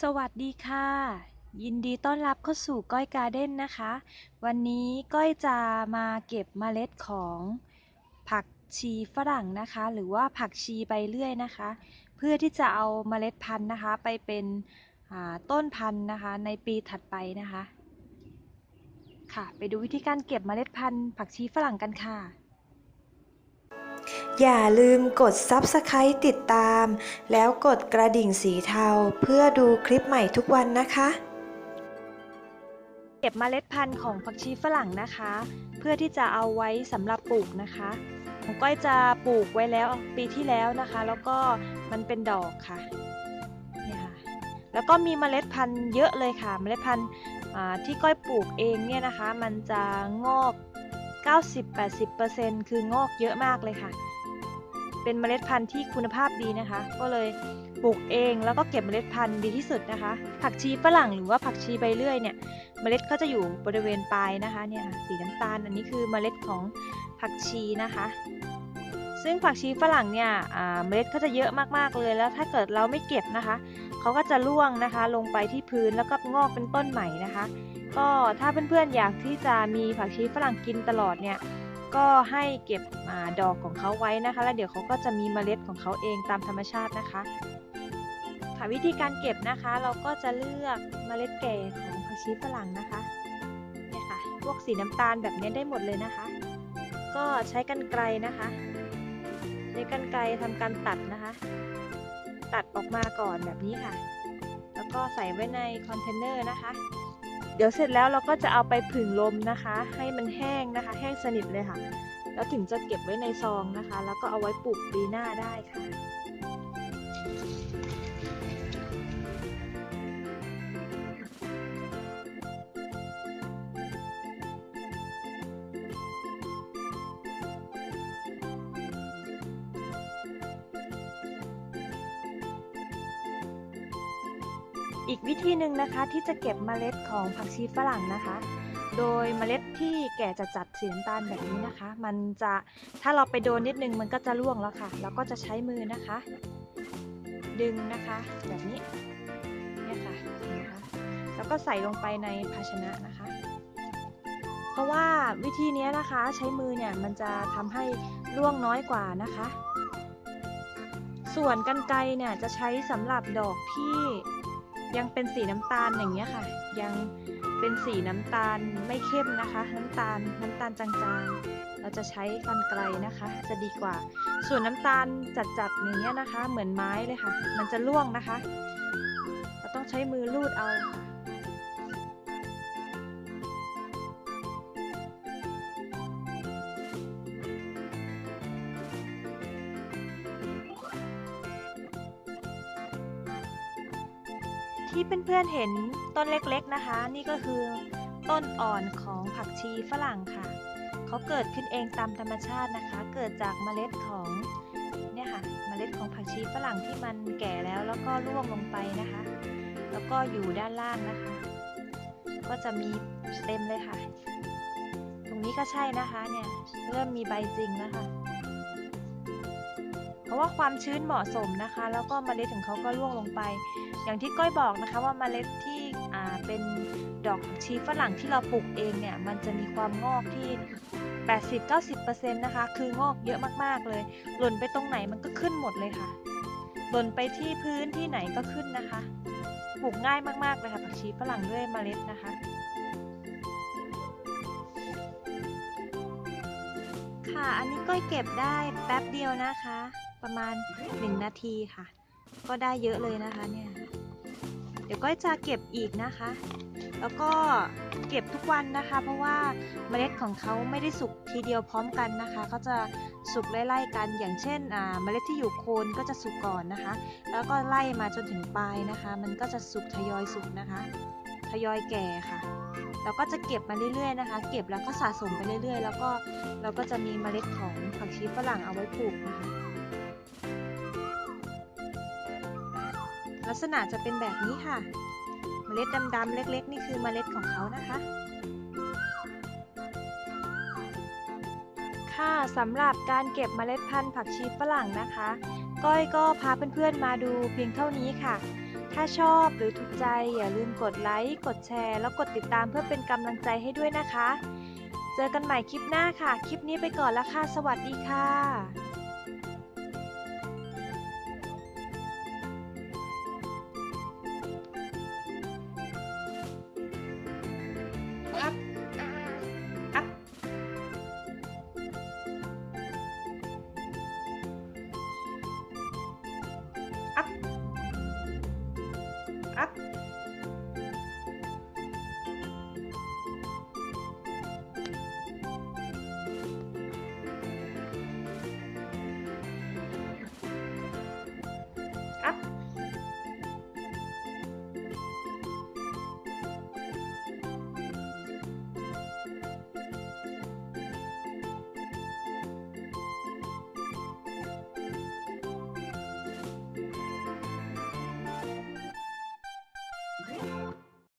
สวัสดีค่ะ ยินดีต้อนรับเข้าสู่ก้อยการ์เด้นนะคะ วันนี้ก้อยจะมาเก็บเมล็ดของผักชีฝรั่งนะคะ หรือว่าผักชีใบเลื่อยนะคะ เพื่อที่จะเอาเมล็ดพันธุ์นะคะ ไปเป็นต้นพันธุ์นะคะ ในปีถัดไปนะคะ ค่ะ ไปดูวิธีการเก็บเมล็ดพันธุ์ผักชีฝรั่งกันค่ะ อย่าลืมกด Subscribe ติดตาม แล้วกดกระดิ่งสีเทาเพื่อดูคลิปใหม่ทุกวันนะคะ เก็บเมล็ดพันธุ์ของผักชีฝรั่งนะคะ เพื่อที่จะเอาไว้สำหรับปลูกนะคะของก้อยจะปลูกไว้แล้วปีที่แล้วนะคะ แล้วก็มันเป็นดอกค่ะนี่ค่ะ แล้วก็มีเมล็ดพันธุ์เยอะเลยค่ะ เมล็ดพันธุ์ที่ก้อยปลูกเองเนี่ยนะคะ มันจะงอก 90-80%คืองอกเยอะมากเลยค่ะ เป็นเมล็ดพันธุ์ที่คุณภาพดีนะคะ ก็เลยปลูกเองแล้วก็เก็บเมล็ดพันธุ์ดีที่สุดนะคะ ผักชีฝรั่งหรือว่าผักชีใบเลื่อยเนี่ย เมล็ดก็จะอยู่บริเวณปลายนะคะเนี่ยสีน้ำตาล อันนี้คือเมล็ดของผักชีนะคะซึ่งผักชีฝรั่งเนี่ยเมล็ดก็จะเยอะมากๆเลย แล้วถ้าเกิดเราไม่เก็บนะคะ เขาก็จะร่วงนะคะ ลงไปที่พื้นแล้วก็งอกเป็นต้นใหม่นะคะ ก็ถ้าเพื่อนๆอยากที่จะมีผักชีฝรั่งกินตลอดเนี่ย ก็ให้เก็บอาดอกของเขาไว้นะคะ แล้วเดี๋ยวเขาก็จะมีเมล็ดของเขาเองตามธรรมชาตินะคะค่ะวิธีการเก็บนะคะเราก็จะเลือกเมล็ดแก่ของผักชีฝรั่งนะคะเนี่ยค่ะพวกสีน้ำตาลแบบนี้ได้หมดเลยนะคะ ก็ใช้กรรไกรนะคะใช้กรรไกรทำการตัดนะคะ ตัดออกมาก่อนแบบนี้ค่ะ แล้วก็ใส่ไว้ในคอนเทนเนอร์นะคะ เดี๋ยวเสร็จแล้วเราก็จะเอาไปผึ่งลมนะคะ ให้มันแห้งนะคะ แห้งสนิทเลยค่ะ แล้วถึงจะเก็บไว้ในซองนะคะ แล้วก็เอาไว้ปลูกปีหน้าได้ค่ะ อีกวิธีหนึ่งนะคะที่จะเก็บเมล็ดของผักชีฝรั่งนะคะ โดยเมล็ดที่แก่จะจัดสีน้ำตาลแบบนี้นะคะ มันจะถ้าเราไปโดนนิดนึงมันก็จะร่วงแล้วค่ะแล้วก็จะใช้มือนะคะ ดึงนะคะแบบนี้เนี่ยค่ะนะคะแล้วก็ใส่ลงไปในภาชนะนะคะ เพราะว่าวิธีนี้นะคะใช้มือเนี่ยมันจะทำให้ร่วงน้อยกว่านะคะ ส่วนกันไกรเนี่ยจะใช้สำหรับดอกที่ ยังเป็นสีน้ำตาลอย่างเงี้ยค่ะ ยังเป็นสีน้ำตาลไม่เข้มนะคะ น้ำตาลน้ำตาลจางๆ เราจะใช้ฟันไกลนะคะ จะดีกว่า ส่วนน้ำตาลจัดๆอย่างเงี้ยนะคะ เหมือนไม้เลยค่ะ มันจะร่วงนะคะ เราต้องใช้มือลูดเอา ที่เพื่อนๆเห็นต้นเล็กๆนะคะ นี่ก็คือต้นอ่อนของผักชีฝรั่งค่ะ เขาเกิดขึ้นเองตามธรรมชาตินะคะ เกิดจากเมล็ดของเนี่ยค่ะเมล็ดของผักชีฝรั่งที่มันแก่แล้วแล้วก็ร่วงลงไปนะคะ แล้วก็อยู่ด้านล่างนะคะ ก็จะมีเต็มเลยค่ะ ตรงนี้ก็ใช่นะคะเนี่ยเริ่มมีใบจริงแล้วค่ะ เพราะว่าความชื้นเหมาะสมนะคะ แล้วก็เมล็ดของเขาก็ร่วงลงไป อย่างที่ก้อยบอกนะคะว่าเมล็ดที่เป็นดอกผักชีฝรั่งที่เราปลูกเองเนี่ย มันจะมีความงอกที่ 80-90%นะคะ คืองอกเยอะมากๆเลย หล่นไปตรงไหนมันก็ขึ้นหมดเลยค่ะ หล่นไปที่พื้นที่ไหนก็ขึ้นนะคะ ปลูกง่ายมากๆเลยค่ะผักชีฝรั่งด้วยเมล็ดนะคะ ค่ะ อันนี้ก้อยเก็บได้แป๊บเดียวนะคะ ประมาณ 1 นาทีค่ะ ก็ได้เยอะเลยนะคะเนี่ยเดี๋ยวก้อยจะเก็บอีกนะคะ แล้วก็เก็บทุกวันนะคะ เพราะว่าเมล็ดของเขาไม่ได้สุกทีเดียวพร้อมกันนะคะเขาจะสุกไล่ๆกัน อย่างเช่นอ่าเมล็ดที่อยู่โคนก็จะสุกก่อนนะคะ แล้วก็ไล่มาจนถึงปลายนะคะ มันก็จะสุกทยอยสุกนะคะ ทยอยแก่ค่ะเราก็จะเก็บมาเรื่อยๆนะคะ เก็บแล้วก็สะสมไปเรื่อยๆ แล้วก็เราก็จะมีเมล็ดของผักชีฝรั่งเอาไว้ปลูกนะคะ ลักษณะจะเป็นแบบนี้ค่ะ เมล็ดดำๆเล็ก ๆ นี่คือเมล็ดของเขานะคะ ค่ะสำหรับการเก็บเมล็ดพันธุ์ผักชีฝรั่งนะคะ ก้อยก็พาเพื่อนๆมาดูเพียงเท่านี้ค่ะ ถ้าชอบหรือถูกใจอย่าลืมกดไลค์ กดแชร์ แล้วกดติดตามเพื่อเป็นกำลังใจให้ด้วยนะคะ เจอกันใหม่คลิปหน้าค่ะ คลิปนี้ไปก่อนละค่ะ สวัสดีค่ะ berkat